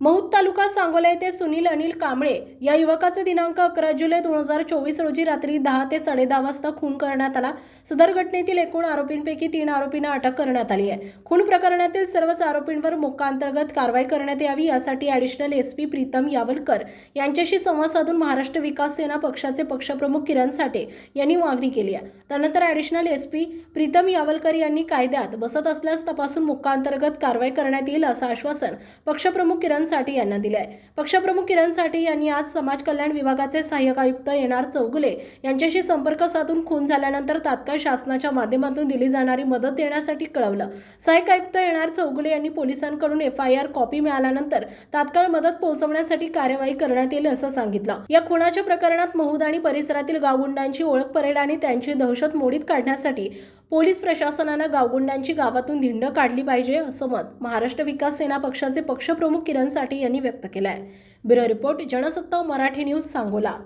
महूद तालुका सांगोला येथे सुनील अनिल कांबळे या युवकाचे दिनांक अकरा जुलै दोन हजार चोवीस रोजी रात्री दहा ते साडेदहा वाजता खून करण्यात आला. सदर घटनेतील एकूण आरोपींपैकी तीन आरोपींना अटक करण्यात आली आहे. खून प्रकरणातील सर्वच आरोपींवर मोक्काअंतर्गत कारवाई करण्यात यावी यासाठी additional S P Pritam Yawalkar यांच्याशी संवाद साधून महाराष्ट्र विकास सेना पक्षाचे पक्षप्रमुख किरण साठे यांनी मागणी केली आहे. त्यानंतर additional S P Pritam Yawalkar यांनी कायद्यात बसत असल्यास तपासून मोक्काअंतर्गत कारवाई करण्यात येईल असं आश्वासन पक्षप्रमुख किरण साठे यांना दिले आहे पक्षप्रमुख किरण साठे यांनी आज समाज कल्याण विभागाचे सहाय्यक आयुक्त एन आर चौगुले यांच्याशी संपर्क साधून खून झाल्यानंतर तात्काळ शासनाच्या माध्यमातून दिली जाणारी मदत देण्यासाठी कळवलं. सहाय्यक आयुक्त एन आर चौगुले यांनी पोलिसांकडून एफ आय आर कॉपी मिळाल्यानंतर तात्काळ मदत पोहोचवण्यासाठी कार्यवाही करण्यात येईल असं सांगितलं. या खुनाच्या प्रकरणात महूद आणि परिसरातील गावगुंडांची ओळख परेड आणि त्यांची दहशत मोडीत काढण्यासाठी पोलीस प्रशासनानं गावगुंडांची गावातून धिंड काढली पाहिजे असं मत महाराष्ट्र विकास सेना पक्षाचे पक्षप्रमुख किरण साठे यांनी व्यक्त केलं आहे bureau report Jansatta Marathi news Sangola.